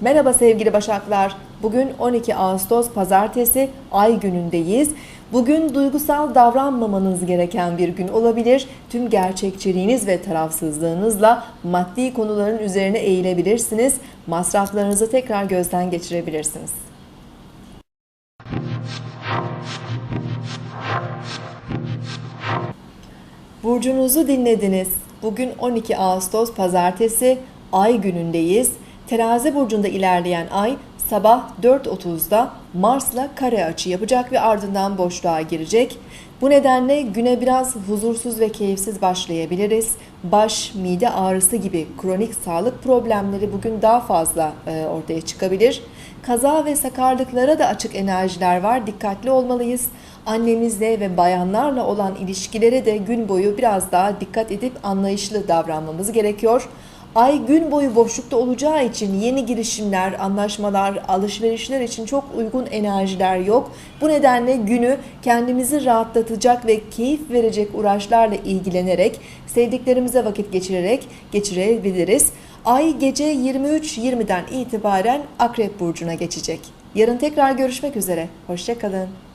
Merhaba sevgili Başaklar. Bugün 12 Ağustos Pazartesi ay günündeyiz. Bugün duygusal davranmamanız gereken bir gün olabilir. Tüm gerçekçiliğiniz ve tarafsızlığınızla maddi konuların üzerine eğilebilirsiniz. Masraflarınızı tekrar gözden geçirebilirsiniz. Burcunuzu dinlediniz. Bugün 12 Ağustos Pazartesi ay günündeyiz. Terazi burcunda ilerleyen ay sabah 4.30'da Mars'la kare açı yapacak ve ardından boşluğa girecek. Bu nedenle güne biraz huzursuz ve keyifsiz başlayabiliriz. Baş, mide ağrısı gibi kronik sağlık problemleri bugün daha fazla e, ortaya çıkabilir. Kaza ve sakarlıklara da açık enerjiler var. Dikkatli olmalıyız. Annemizle ve bayanlarla olan ilişkilere de gün boyu biraz daha dikkat edip anlayışlı davranmamız gerekiyor. Ay gün boyu boşlukta olacağı için yeni girişimler, anlaşmalar, alışverişler için çok uygun enerjiler yok. Bu nedenle günü kendimizi rahatlatacak ve keyif verecek uğraşlarla ilgilenerek, sevdiklerimize vakit geçirerek geçirebiliriz. Ay gece 23.20'den itibaren Akrep Burcu'na geçecek. Yarın tekrar görüşmek üzere. Hoşçakalın.